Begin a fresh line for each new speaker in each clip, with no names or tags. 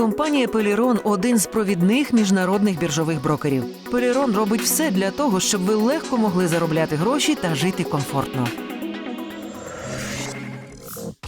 Компанія Пелірон один з провідних міжнародних біржових брокерів. Пелірон робить все для того, щоб ви легко могли заробляти гроші та жити комфортно.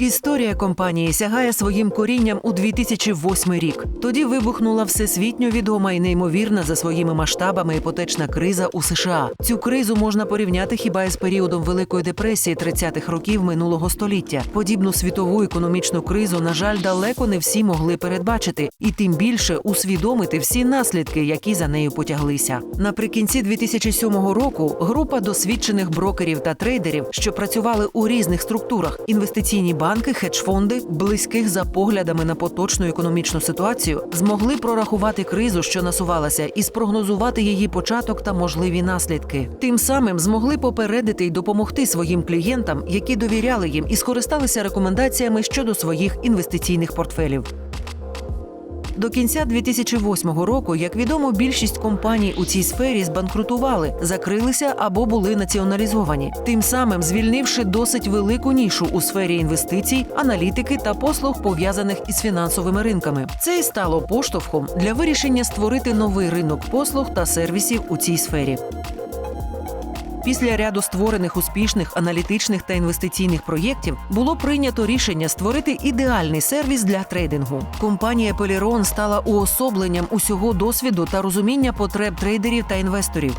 Історія компанії сягає своїм корінням у 2008 рік. Тоді вибухнула всесвітньо відома і неймовірна за своїми масштабами іпотечна криза у США. Цю кризу можна порівняти хіба із періодом Великої депресії 30-х років минулого століття. Подібну світову економічну кризу, на жаль, далеко не всі могли передбачити, і тим більше усвідомити всі наслідки, які за нею потяглися. Наприкінці 2007 року група досвідчених брокерів та трейдерів, що працювали у різних структурах, інвестиційні банки, хедж-фонди, близьких за поглядами на поточну економічну ситуацію, змогли прорахувати кризу, що насувалася, і спрогнозувати її початок та можливі наслідки. Тим самим змогли попередити й допомогти своїм клієнтам, які довіряли їм і скористалися рекомендаціями щодо своїх інвестиційних портфелів. До кінця 2008 року, як відомо, більшість компаній у цій сфері збанкрутували, закрилися або були націоналізовані, тим самим звільнивши досить велику нішу у сфері інвестицій, аналітики та послуг пов'язаних із фінансовими ринками. Це і стало поштовхом для вирішення створити новий ринок послуг та сервісів у цій сфері. Після ряду створених успішних аналітичних та інвестиційних проєктів було прийнято рішення створити ідеальний сервіс для трейдингу. Компанія Peliron стала уособленням усього досвіду та розуміння потреб трейдерів та інвесторів.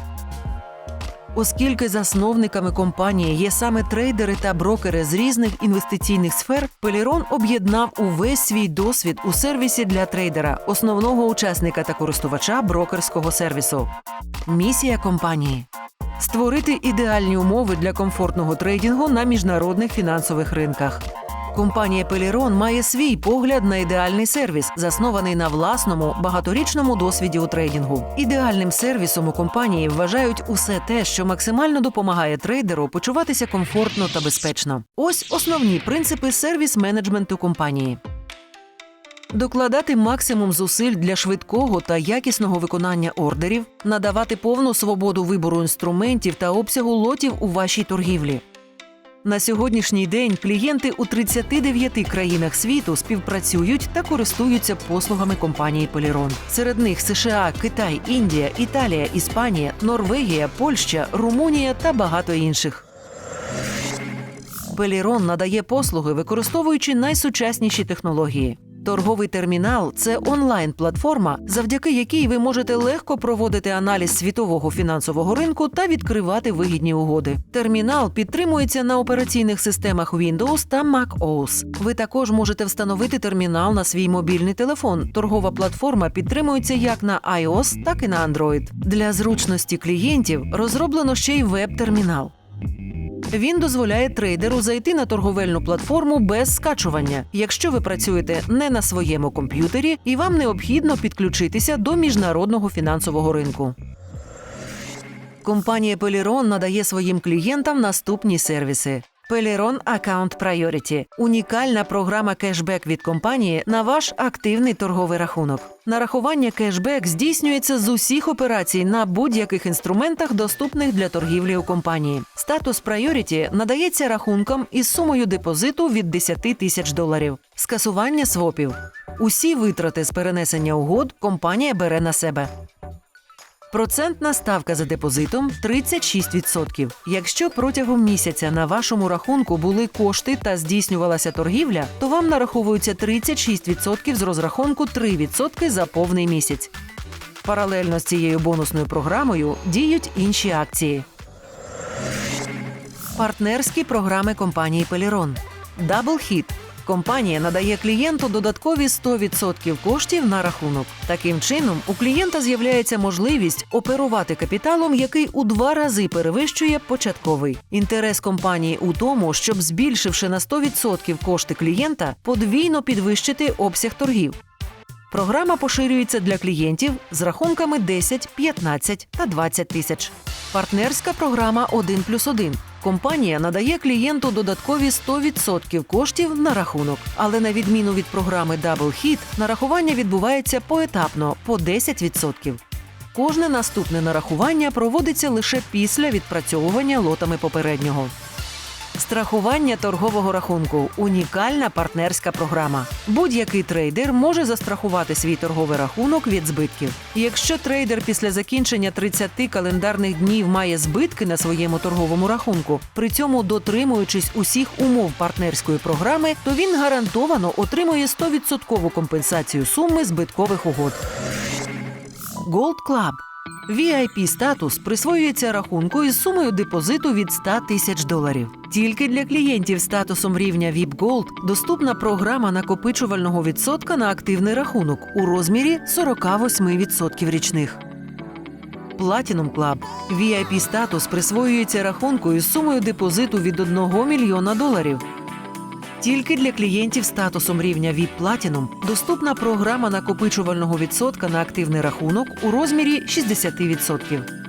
Оскільки засновниками компанії є саме трейдери та брокери з різних інвестиційних сфер, Пелірон об'єднав увесь свій досвід у сервісі для трейдера, основного учасника та користувача брокерського сервісу. Місія компанії створити ідеальні умови для комфортного трейдингу на міжнародних фінансових ринках. Компанія Пелірон має свій погляд на ідеальний сервіс, заснований на власному багаторічному досвіді у трейдингу. Ідеальним сервісом у компанії вважають усе те, що максимально допомагає трейдеру почуватися комфортно та безпечно. Ось основні принципи сервіс-менеджменту компанії. Докладати максимум зусиль для швидкого та якісного виконання ордерів, надавати повну свободу вибору інструментів та обсягу лотів у вашій торгівлі. На сьогоднішній день клієнти у 39 країнах світу співпрацюють та користуються послугами компанії Полірон. Серед них США, Китай, Індія, Італія, Іспанія, Норвегія, Польща, Румунія та багато інших. Пелірон надає послуги, використовуючи найсучасніші технології. Торговий термінал це онлайн-платформа, завдяки якій ви можете легко проводити аналіз світового фінансового ринку та відкривати вигідні угоди. Термінал підтримується на операційних системах Windows та macOS. Ви також можете встановити термінал на свій мобільний телефон. Торгова платформа підтримується як на iOS, так і на Android. Для зручності клієнтів розроблено ще й веб-термінал. Він дозволяє трейдеру зайти на торговельну платформу без скачування, якщо ви працюєте не на своєму комп'ютері і вам необхідно підключитися до міжнародного фінансового ринку. Компанія Peliron надає своїм клієнтам наступні сервіси. Peliron Account Priority – унікальна програма кешбек від компанії на ваш активний торговий рахунок. Нарахування кешбек здійснюється з усіх операцій на будь-яких інструментах, доступних для торгівлі у компанії. Статус Priority надається рахункам із сумою депозиту від 10 тисяч доларів. Скасування свопів. Усі витрати з перенесення угод компанія бере на себе. Процентна ставка за депозитом 36%. Якщо протягом місяця на вашому рахунку були кошти та здійснювалася торгівля, то вам нараховується 36% з розрахунку 3% за повний місяць. Паралельно з цією бонусною програмою діють інші акції. Партнерські програми компанії Пелірон. Double Hit. Компанія надає клієнту додаткові 100% коштів на рахунок. Таким чином, у клієнта з'являється можливість оперувати капіталом, який у два рази перевищує початковий. Інтерес компанії у тому, щоб збільшивши на 100% кошти клієнта, подвійно підвищити обсяг торгів. Програма поширюється для клієнтів з рахунками 10, 15 та 20 тисяч. Партнерська програма 1 плюс 1. Компанія надає клієнту додаткові 100% коштів на рахунок. Але на відміну від програми Double Hit, нарахування відбувається поетапно по 10%. Кожне наступне нарахування проводиться лише після відпрацьовування лотами попереднього. Страхування торгового рахунку унікальна партнерська програма. Будь-який трейдер може застрахувати свій торговий рахунок від збитків. Якщо трейдер після закінчення 30 календарних днів має збитки на своєму торговому рахунку, при цьому дотримуючись усіх умов партнерської програми, то він гарантовано отримує 100% компенсацію суми збиткових угод. Gold Club. Vip статус присвоюється рахунку із сумою депозиту від 100 тисяч доларів. Тільки для клієнтів статусом рівня VIP Gold доступна програма накопичувального відсотка на активний рахунок у розмірі 48% річних. Platinum Club. vip статус присвоюється рахунку із сумою депозиту від 1 мільйона доларів. Тільки для клієнтів статусом рівня VIP Platinum доступна програма накопичувального відсотка на активний рахунок у розмірі 60%.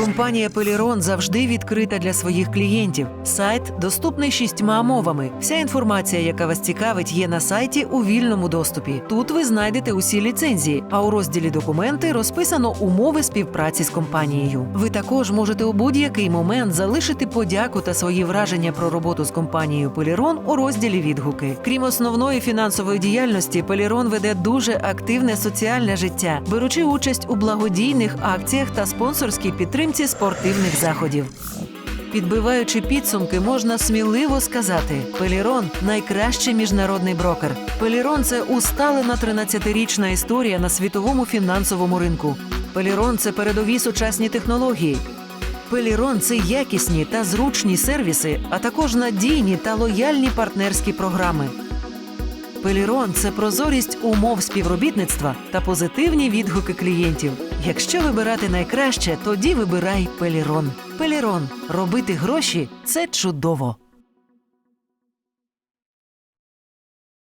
Компанія Пелірон завжди відкрита для своїх клієнтів. Сайт доступний шістьма мовами. Вся інформація, яка вас цікавить, є на сайті у вільному доступі. Тут ви знайдете усі ліцензії, а у розділі документи розписано умови співпраці з компанією. Ви також можете у будь-який момент залишити подяку та свої враження про роботу з компанією Пелірон у розділі відгуки. Крім основної фінансової діяльності, Пелірон веде дуже активне соціальне життя, беручи участь у благодійних акціях та спонсорській підтримці спортивних заходів. Підбиваючи підсумки, можна сміливо сказати: Пелірон найкращий міжнародний брокер. Пелірон це усталена 13-річна історія на світовому фінансовому ринку. Пелірон це передові сучасні технології. Пелірон це якісні та зручні сервіси, а також надійні та лояльні партнерські програми. Пелірон це прозорість умов співробітництва та позитивні відгуки клієнтів. Якщо вибирати найкраще, тоді вибирай Пелірон. Пелірон робити гроші це чудово.